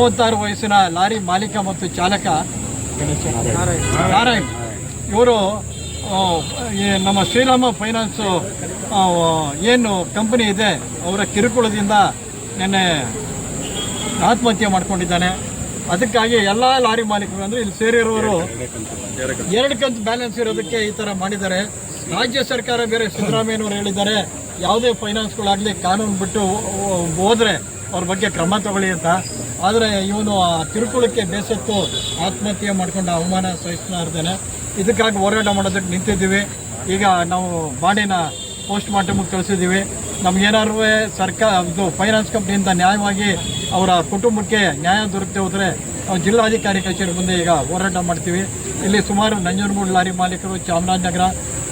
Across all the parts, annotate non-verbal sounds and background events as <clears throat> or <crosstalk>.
ಮೂವತ್ತಾರು ವಯಸ್ಸಿನ ಲಾರಿ ಮಾಲೀಕ ಮತ್ತು ಚಾಲಕ ನಾರಾಯಣ್. ಇವರು ನಮ್ಮ ಶ್ರೀರಾಮ ಫೈನಾನ್ಸು ಏನು ಕಂಪನಿ ಇದೆ, ಅವರ ಕಿರುಕುಳದಿಂದ ನಿನ್ನೆ ಆತ್ಮಹತ್ಯೆ ಮಾಡ್ಕೊಂಡಿದ್ದಾನೆ. ಅದಕ್ಕಾಗಿ ಎಲ್ಲ ಲಾರಿ ಮಾಲೀಕರು ಅಂದರೆ ಇಲ್ಲಿ ಸೇರಿರುವವರು ಎರಡು ಕಂತು ಬ್ಯಾಲೆನ್ಸ್ ಇರೋದಕ್ಕೆ ಈ ಥರ ಮಾಡಿದ್ದಾರೆ. ರಾಜ್ಯ ಸರ್ಕಾರ ಬೇರೆ ಸಿದ್ದರಾಮಯ್ಯನವರು ಹೇಳಿದ್ದಾರೆ, ಯಾವುದೇ ಫೈನಾನ್ಸ್ಗಳಾಗಲಿ ಕಾನೂನು ಬಿಟ್ಟು ಹೋದ್ರೆ ಅವ್ರ ಬಗ್ಗೆ ಕ್ರಮ ತಗೊಳ್ಳಿ ಅಂತ. ಆದರೆ ಇವನು ಆ ಕಿರುಕುಳಕ್ಕೆ ಬೇಸತ್ತು ಆತ್ಮಹತ್ಯೆ ಮಾಡ್ಕೊಂಡು ಅವಮಾನ ಸಹಿಸ್ತಾ ಇರ್ತಾನೆ ಇದಕ್ಕಾಗಿ ಹೋರಾಟ ಮಾಡೋದಕ್ಕೆ ನಿಂತಿದ್ದೀವಿ. ಈಗ ನಾವು ಬಾಡಿನ ಪೋಸ್ಟ್ ಮಾರ್ಟಮ್ಗೆ ಕಳಿಸಿದ್ದೀವಿ. ನಮ್ಗೇನಾದ್ರು ಸರ್ಕಾರ, ಇದು ಫೈನಾನ್ಸ್ ಕಂಪ್ನಿಯಿಂದ ನ್ಯಾಯವಾಗಿ ಅವರ ಕುಟುಂಬಕ್ಕೆ ನ್ಯಾಯ ದೊರಕದೆ ಹೋದರೆ ನಾವು ಜಿಲ್ಲಾಧಿಕಾರಿ ಕಚೇರಿ ಮುಂದೆ ಈಗ ಹೋರಾಟ ಮಾಡ್ತೀವಿ. ಇಲ್ಲಿ ಸುಮಾರು ನಂಜನಗೂಡು ಲಾರಿ ಮಾಲೀಕರು ಚಾಮರಾಜನಗರ,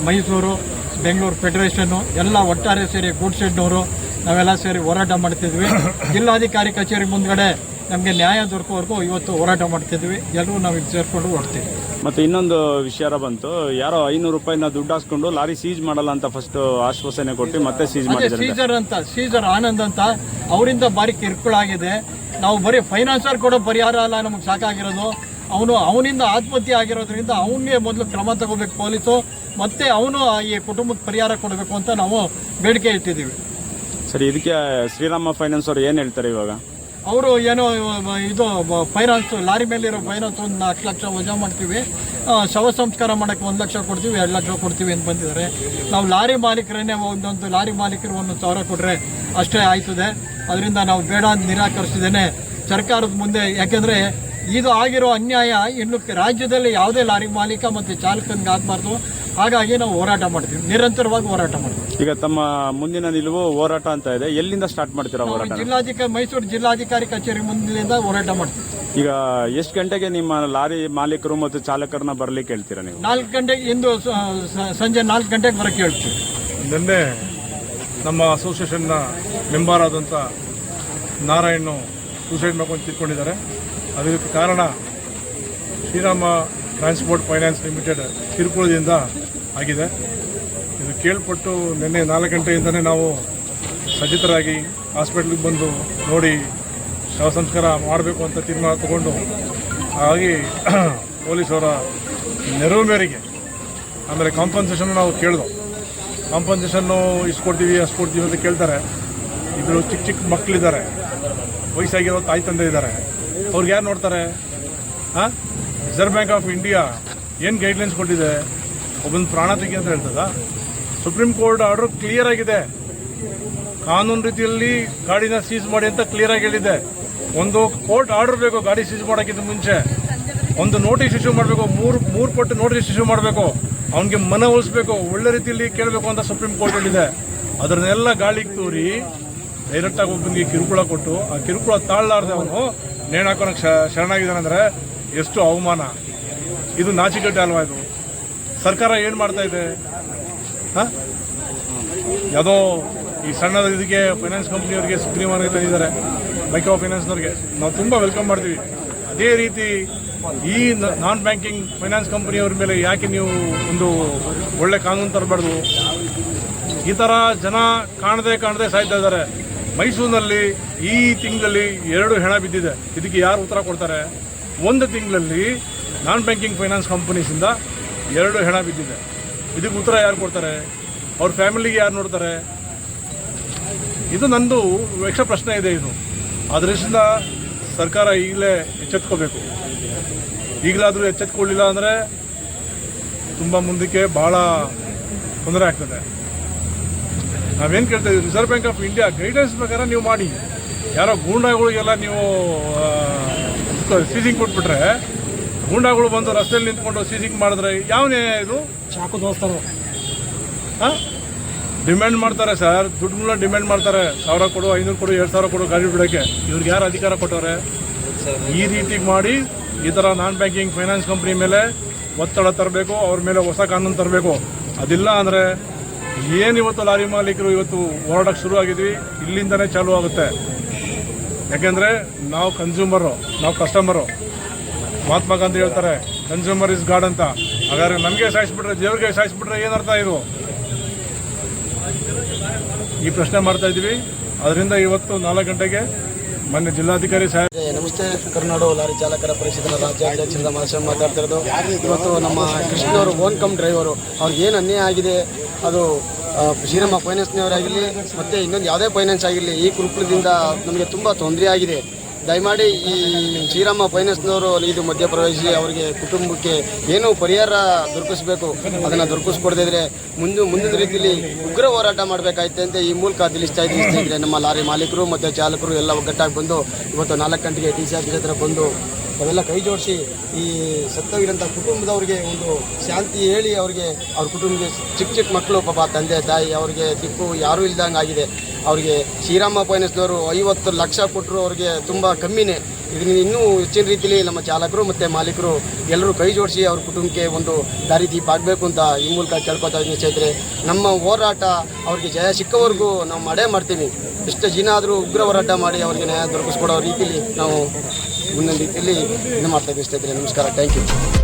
ಮೈಸೂರು, ಬೆಂಗಳೂರು ಫೆಡರೇಷನ್ನು ಎಲ್ಲ ಒಟ್ಟಾರೆ ಸೇರಿ ಗೂಡ್ಸೆಡ್ನವರು ನಾವೆಲ್ಲ ಸೇರಿ ಹೋರಾಟ ಮಾಡ್ತಿದ್ವಿ. ಜಿಲ್ಲಾಧಿಕಾರಿ ಕಚೇರಿ ಮುಂದ್ಗಡೆ ನಮಗೆ ನ್ಯಾಯ ದೊರಕೋವರೆಗೂ ಇವತ್ತು ಹೋರಾಟ ಮಾಡ್ತಿದ್ವಿ. ಎಲ್ಲರೂ ನಾವು ಇದು ಸೇರಿಕೊಂಡು ಹೊಡ್ತೀವಿ ಮತ್ತೆ ಇನ್ನೊಂದು ವಿಚಾರ ಬಂತು. ಯಾರೋ ಐನೂರು ರೂಪಾಯಿನ ದುಡ್ಡು ಹಾಸ್ಕೊಂಡು ಲಾರಿ ಸೀಜ್ ಮಾಡಲ್ಲ ಅಂತ ಫಸ್ಟ್ ಆಶ್ವಾಸನೆ ಕೊಟ್ಟು ಮತ್ತೆ ಸೀಜ್ ಅದೇ ಸೀಜರ್ ಸೀಸರ್ ಅಂತ ಸೀಜರ್ ಆನಂದ್ ಅಂತ ಅವರಿಂದ ಬಾರಿ ಕಿರುಕುಳ ಆಗಿದೆ. ನಾವು ಬರೀ ಫೈನಾನ್ಸರ್ ಕೊಡೋ ಪರಿಹಾರ ಅಲ್ಲ ನಮಗೆ ಸಾಕಾಗಿರೋದು. ಅವನು ಅವನಿಂದ ಆತ್ಮಹತ್ಯೆ ಆಗಿರೋದ್ರಿಂದ ಅವನಿಗೆ ಮೊದಲು ಕ್ರಮ ತಗೋಬೇಕು ಪೊಲೀಸು ಮತ್ತೆ ಅವನು ಈ ಕುಟುಂಬಕ್ಕೆ ಪರಿಹಾರ ಕೊಡಬೇಕು ಅಂತ ನಾವು ಬೇಡಿಕೆ ಇಟ್ಟಿದ್ದೀವಿ. ಸರಿ ಇದಕ್ಕೆ ಶ್ರೀರಾಮ ಫೈನಾನ್ಸ್ ಅವ್ರು ಏನ್ ಹೇಳ್ತಾರೆ ಇವಾಗ? ಅವರು ಏನೋ ಇದು ಫೈನಾನ್ಸ್ ಲಾರಿ ಮೇಲಿರೋ ಫೈನಾನ್ಸ್ ಒಂದು ನಾಲ್ಕು ಲಕ್ಷ ವಜಾ ಮಾಡ್ತೀವಿ. ಶವ ಸಂಸ್ಕಾರ ಮಾಡೋಕ್ಕೆ ಒಂದು ಲಕ್ಷ ಕೊಡ್ತೀವಿ, ಎರಡು ಲಕ್ಷ ಕೊಡ್ತೀವಿ ಅಂತ ಬಂದಿದ್ದಾರೆ. ನಾವು ಲಾರಿ ಮಾಲೀಕರನ್ನೇ ಒಂದೊಂದು ಲಾರಿ ಮಾಲೀಕರು ಒಂದೊಂದು ಸಾವಿರ ಕೊಟ್ಟರೆ ಅಷ್ಟೇ ಆಯ್ತದೆ. ಅದರಿಂದ ನಾವು ಬೇಡ ಅಂತ ನಿರಾಕರಿಸಿದ್ದೇನೆ. ಸರ್ಕಾರದ ಮುಂದೆ, ಯಾಕೆಂದರೆ ಇದು ಆಗಿರೋ ಅನ್ಯಾಯ. ಇನ್ನು ರಾಜ್ಯದಲ್ಲಿ ಯಾವುದೇ ಲಾರಿ ಮಾಲೀಕ ಮತ್ತು ಚಾಲಕನಿಗೆ ಆಗಬಾರ್ದು. ಹಾಗಾಗಿ ನಾವು ಹೋರಾಟ ಮಾಡ್ತೀವಿ. ನಿರಂತರವಾಗಿ ಹೋರಾಟ ಮಾಡ್ತೀವಿ. ಈಗ ತಮ್ಮ ಮುಂದಿನ ನಿಲುವು ಹೋರಾಟ ಅಂತ ಇದೆ. ಎಲ್ಲಿಂದ ಸ್ಟಾರ್ಟ್ ಮಾಡ್ತೀರಾ ಹೋರಾಟ ಜಿಲ್ಲಾಧಿಕಾರಿ ಮೈಸೂರು ಜಿಲ್ಲಾಧಿಕಾರಿ ಕಚೇರಿ ಮುಂದಿನಿಂದ ಹೋರಾಟ ಮಾಡ್ತೀವಿ. ಈಗ ಎಷ್ಟು ಗಂಟೆಗೆ ನಿಮ್ಮ ಲಾರಿ ಮಾಲೀಕರು ಮತ್ತು ಚಾಲಕರನ್ನ ಬರ್ಲಿಕ್ಕೆ ಹೇಳ್ತೀರಾ ನೀವು? ನಾಲ್ಕು ಗಂಟೆಗೆ ಇಂದು ಸ- ಸಂಜೆ ನಾಲ್ಕು ಗಂಟೆಗೆ ಬರಕ್ಕೆ ಹೇಳ್ತೀವಿ. ನಿನ್ನೆ ನಮ್ಮ ಅಸೋಸಿಯೇಷನ್ನ ಮೆಂಬರ್ ಆದಂಥ ನಾರಾಯಣ್ ಸೂಸೈಡ್ ಮಾಡ್ಕೊಂಡು ತಿಳ್ಕೊಂಡಿದ್ದಾರೆ ಅದಕ್ಕೆ ಕಾರಣ ಶ್ರೀರಾಮ ಟ್ರಾನ್ಸ್ಪೋರ್ಟ್ ಫೈನಾನ್ಸ್ ಲಿಮಿಟೆಡ್ ಕಿರುಕುಳದಿಂದ ಆಗಿದೆ. ಇದು ಕೇಳ್ಪಟ್ಟು ನಿನ್ನೆ ನಾಲ್ಕು ಗಂಟೆಯಿಂದನೇ ನಾವು ಸಜ್ಜಿತರಾಗಿ ಹಾಸ್ಪಿಟ್ಲಿಗೆ ಬಂದು ನೋಡಿ ಶವ ಸಂಸ್ಕಾರ ಮಾಡಬೇಕು ಅಂತ ತೀರ್ಮಾನ ತಗೊಂಡು, ಹಾಗಾಗಿ <clears throat> ಪೊಲೀಸವರ ನೆರವು ಮೇರೆಗೆ ಆಮೇಲೆ ಕಾಂಪನ್ಸೇಷನ್ ನಾವು ಕೇಳಿದೋ. ಕಾಂಪನ್ಸೇಷನ್ನು ಇಷ್ಟು ಕೊಡ್ತೀವಿ ಅಷ್ಟು ಕೊಡ್ತೀವಿ ಅಂತ ಕೇಳ್ತಾರೆ. ಇಬ್ಬರು ಚಿಕ್ಕ ಚಿಕ್ಕ ಮಕ್ಕಳಿದ್ದಾರೆ ವಯಸ್ಸಾಗಿರೋ ತಾಯಿ ತಂದೆ ಇದ್ದಾರೆ. ಅವ್ರಿಗೆ ಯಾರು ನೋಡ್ತಾರೆ? ಹಾಂ ರಿಸರ್ವ್ ಬ್ಯಾಂಕ್ ಆಫ್ ಇಂಡಿಯಾ ಏನು ಗೈಡ್ಲೈನ್ಸ್ ಕೊಟ್ಟಿದೆ? ಒಬ್ಬನ ಪ್ರಾಣ ತೆಗಿ ಅಂತ ಹೇಳ್ತದ. ಸುಪ್ರೀಂ ಕೋರ್ಟ್ ಆರ್ಡರ್ ಕ್ಲಿಯರ್ ಆಗಿದೆ. ಕಾನೂನು ರೀತಿಯಲ್ಲಿ ಗಾಡಿನ ಸೀಸ್ ಮಾಡಿ ಅಂತ ಕ್ಲಿಯರ್ ಆಗಿ ಹೇಳಿದೆ. ಒಂದು ಕೋರ್ಟ್ ಆರ್ಡರ್ ಬೇಕು, ಗಾಡಿ ಸೀಸ್ ಮಾಡೋಕ್ಕಿಂತ ಮುಂಚೆ. ಒಂದು ನೋಟಿಸ್ ಇಶ್ಯೂ ಮಾಡಬೇಕು, ಮೂರು ಮೂರು ಪಟ್ಟು ನೋಟಿಸ್ ಇಶ್ಯೂ ಮಾಡಬೇಕು. ಅವನಿಗೆ ಮನವೊಲಿಸಬೇಕು ಒಳ್ಳೆ ರೀತಿಯಲ್ಲಿ ಕೇಳಬೇಕು ಅಂತ ಸುಪ್ರೀಂ ಕೋರ್ಟ್ ಹೇಳಿದೆ. ಅದನ್ನೆಲ್ಲ ಗಾಳಿಗೆ ತೂರಿ ಡೈರೆಕ್ಟಾಗಿ ಒಬ್ಬನಿಗೆ ಕಿರುಕುಳ ಕೊಟ್ಟು, ಆ ಕಿರುಕುಳ ತಾಳಲಾರ್ದೆ ಅವನು ನೇಣಾಕೋನಕ್ಕೆ ಶರಣಾಗಿದ್ದಾನೆ ಅಂದರೆ ಎಷ್ಟು ಅವಮಾನ. ಇದು ನಾಚಿಕಟ್ಟೆ ಅಲ್ವಾ ಇದು? ಸರ್ಕಾರ ಏನು ಮಾಡ್ತಾ ಇದೆ? ಹಾಂ? ಯಾವುದೋ ಈ ಸಣ್ಣ ಇದಕ್ಕೆ ಫೈನಾನ್ಸ್ ಕಂಪ್ನಿಯವರಿಗೆ ಸುಗ್ರೀವಾನಿಗೆ ತಂದಿದ್ದಾರೆ ಮೈಕ್ರೋ ಫೈನಾನ್ಸ್ನವ್ರಿಗೆ ನಾವು ತುಂಬ ವೆಲ್ಕಮ್ ಮಾಡ್ತೀವಿ. ಅದೇ ರೀತಿ ಈ ನಾನ್ ಬ್ಯಾಂಕಿಂಗ್ ಫೈನಾನ್ಸ್ ಕಂಪ್ನಿಯವ್ರ ಮೇಲೆ ಯಾಕೆ ನೀವು ಒಂದು ಒಳ್ಳೆ ಕಾನೂನು ತರಬಾರ್ದು? ಈ ಥರ ಜನ ಕಾಣದೆ ಕಾಣದೆ ಸಾಯ್ತಾ ಇದ್ದಾರೆ. ಮೈಸೂರಿನಲ್ಲಿ ಈ ತಿಂಗಳಲ್ಲಿ ಎರಡು ಹೆಣ ಬಿದ್ದಿದೆ. ಇದಕ್ಕೆ ಯಾರು ಉತ್ತರ ಕೊಡ್ತಾರೆ? ಒಂದು ತಿಂಗಳಲ್ಲಿ ನಾನ್ ಬ್ಯಾಂಕಿಂಗ್ ಫೈನಾನ್ಸ್ ಕಂಪನೀಸಿಂದ ಎರಡು ಹೆಣ ಬಿದ್ದಿದೆ. ಇದಕ್ಕೆ ಉತ್ತರ ಯಾರು ಕೊಡ್ತಾರೆ? ಅವ್ರ ಫ್ಯಾಮಿಲಿಗೆ ಯಾರು ನೋಡ್ತಾರೆ? ಇದು ನಂದು ಯಕ್ಷ ಪ್ರಶ್ನೆ ಇದೆ ಇದು. ಅದರಿಂದ ಸರ್ಕಾರ ಈಗಲೇ ಎಚ್ಚೆತ್ಕೋಬೇಕು. ಈಗಲಾದರೂ ಎಚ್ಚೆತ್ಕೊಳ್ಳಿಲ್ಲ ಅಂದರೆ ತುಂಬ ಮುಂದಕ್ಕೆ ಭಾಳ ತೊಂದರೆ ಆಗ್ತದೆ. ನಾವೇನು ಕೇಳ್ತಾ ಇದ್ದೀವಿ? Reserve Bank of India guidance ಪ್ರಕಾರ ನೀವು ಮಾಡಿ. ಯಾರೋ ಗೂಂಡಾಗಳಿಗೆಲ್ಲ ನೀವು ಸೀಸಿಂಗ್ ಕೊಟ್ಬಿಟ್ರೆ ಗೂಂಡಾಗಳು ಬಂದು ರಸ್ತೆಯಲ್ಲಿ ನಿಂತ್ಕೊಂಡು ಸೀಸಿಂಗ್ ಮಾಡಿದ್ರೆ ಯಾವ ನ್ಯಾಯ ಇದು? ಚಾಕು ದೋಸ್ತಾರೆ. ಹಾಂ? ಡಿಮ್ಯಾಂಡ್ ಮಾಡ್ತಾರೆ ಸರ್. ದುಡ್ಡುಗಳ ಡಿಮ್ಯಾಂಡ್ ಮಾಡ್ತಾರೆ. ಸಾವಿರ ಕೊಡು ಐನೂರು ಕೊಡು ಎರಡು ಸಾವಿರ ಕೊಡು ಗಾಡಿ ಬಿಡೋಕ್ಕೆ ಇವ್ರಿಗೆ ಯಾರು ಅಧಿಕಾರ ಕೊಟ್ಟವ್ರೆ? ಈ ರೀತಿ ಮಾಡಿ ಈ ಥರ ನಾನ್ ಬ್ಯಾಂಕಿಂಗ್ ಫೈನಾನ್ಸ್ ಕಂಪ್ನಿ ಮೇಲೆ ಒತ್ತಡ ತರಬೇಕು ಅವ್ರ ಮೇಲೆ ಹೊಸ ಕಾನೂನು ತರಬೇಕು. ಅದಿಲ್ಲ ಅಂದರೆ ಏನು ಇವತ್ತು ಲಾರಿ ಮಾಲೀಕರು ಇವತ್ತು ಹೋರಾಡೋಕ್ಕೆ ಶುರು ಆಗಿದ್ವಿ? ಇಲ್ಲಿಂದನೇ ಚಾಲೂ ಆಗುತ್ತೆ. ಯಾಕೆಂದರೆ ನಾವು ಕನ್ಸ್ಯೂಮರು ನಾವು ಕಸ್ಟಮರು ಮಹಾತ್ಮ ಗಾಂಧಿ ಹೇಳ್ತಾರೆ ಕನ್ಸ್ಯೂಮರ್ ಇಸ್ ಗಾಡ್ ಅಂತ. ಹಾಗಾದ್ರೆ ನಮಗೆ ಸಾಯಿಸ್ಬಿಟ್ರೆ, ದೇವ್ರಿಗೆ ಸಾಯಿಸ್ಬಿಟ್ರೆ ಏನರ್ಥ ಇದು? ಈ ಪ್ರಶ್ನೆ ಮಾಡ್ತಾ ಇದ್ದೀವಿ. ಅದರಿಂದ ಇವತ್ತು ನಾಲ್ಕು ಗಂಟೆಗೆ ಮೊನ್ನೆ ಜಿಲ್ಲಾಧಿಕಾರಿ ಸಾಹೇಬ್ ನಮಸ್ತೆ. ಕರ್ನಾಡು ಲಾರಿ ಚಾಲಕರ ಪರಿಷತ್ತಿನ ಅಧ್ಯಕ್ಷರ ಮಹಾಶಯ ಮಾತಾಡ್ತಿರೋದು. ಇವತ್ತು ನಮ್ಮ ಕೃಷ್ಣವರು ಓನ್ ಕಮ್ ಡ್ರೈವರು, ಅವ್ರಿಗೆ ಏನು ಅನ್ಯಾಯ ಆಗಿದೆ? ಅದು ಶ್ರೀರಾಮ ಫೈನಾನ್ಸ್ನವರಾಗಿರಲಿ ಮತ್ತು ಇನ್ನೊಂದು ಯಾವುದೇ ಫೈನಾನ್ಸ್ ಆಗಿರಲಿ, ಈ ಕುರುಕುಲದಿಂದ ನಮಗೆ ತುಂಬ ತೊಂದರೆ ಆಗಿದೆ. ದಯಮಾಡಿ ಈ ಶ್ರೀರಾಮ ಫೈನಾನ್ಸ್ನವರು ಇದು ಮಧ್ಯಪ್ರವೇಶಿ ಅವರಿಗೆ ಕುಟುಂಬಕ್ಕೆ ಏನು ಪರಿಹಾರ ದೊರಕಿಸಬೇಕು. ಅದನ್ನು ದೊರಕಿಸ್ಕೊಡದೇ ಇದ್ರೆ ಮುಂದೆ, ಮುಂದಿನ ರೀತಿಯಲ್ಲಿ ಉಗ್ರ ಹೋರಾಟ ಮಾಡಬೇಕಾಯ್ತು ಅಂತ ಈ ಮೂಲಕ ತಿಳಿಸ್ತಾ ಇದ್ದೀನಿ ನಮ್ಮ ಲಾರಿ ಮಾಲೀಕರು ಮತ್ತು ಚಾಲಕರು ಎಲ್ಲ ಒಗ್ಗಟ್ಟಾಗಿ ಬಂದು ಇವತ್ತು ನಾಲ್ಕು ಗಂಟೆಗೆ ಟಿ ಸಿ ಹತ್ರ ಬಂದು ಅವೆಲ್ಲ ಕೈ ಜೋಡಿಸಿ ಈ ಸತ್ತೋಗಿರೋಂಥ ಕುಟುಂಬದವ್ರಿಗೆ ಒಂದು ಶಾಂತಿ ಹೇಳಿ ಅವ್ರಿಗೆ ಅವ್ರ ಕುಟುಂಬಕ್ಕೆ ಚಿಕ್ಕ ಚಿಕ್ಕ ಮಕ್ಕಳು, ಪಾಪ ತಂದೆ ತಾಯಿ, ಅವ್ರಿಗೆ ದಿಕ್ಕು ಯಾರೂ ಇಲ್ದಂಗೆ ಆಗಿದೆ ಅವ್ರಿಗೆ ಶ್ರೀರಾಮ ಫೈನಾನ್ಸ್ನವರು ಐವತ್ತು ಲಕ್ಷ ಕೊಟ್ಟರು ಅವ್ರಿಗೆ ತುಂಬ ಕಮ್ಮಿನೇ. ಇದನ್ನ ಇನ್ನೂ ಹೆಚ್ಚಿನ ರೀತಿಯಲ್ಲಿ ನಮ್ಮ ಚಾಲಕರು ಮತ್ತು ಮಾಲೀಕರು ಎಲ್ಲರೂ ಕೈ ಜೋಡಿಸಿ ಅವ್ರ ಕುಟುಂಬಕ್ಕೆ ಒಂದು ದಾರಿ ದೀಪ ಆಗಬೇಕು ಅಂತ ಈ ಮೂಲಕ ಕೇಳ್ಕೊತಾ ಇದ್ದೀನಿ ಸ್ನೇಹಿತರೆ. ನಮ್ಮ ಹೋರಾಟ ಅವ್ರಿಗೆ ಜಯ ಸಿಕ್ಕವರೆಗೂ ನಾವು ಮಾಡೇ ಮಾಡ್ತೀವಿ. ಎಷ್ಟು ಜನ ಆದರೂ ಉಗ್ರ ಹೋರಾಟ ಮಾಡಿ ಅವ್ರಿಗೆ ನ್ಯಾಯ ದೊರಕಿಸ್ಕೊಡೋ ರೀತಿಯಲ್ಲಿ ನಾವು ಮುಂದಿನ ರೀತಿಯಲ್ಲಿ ಇದು ಮಾಡ್ತಾ ಇದ್ದೀವಿ ಸ್ನೇಹಿತರೆ. ನಮಸ್ಕಾರ. Thank you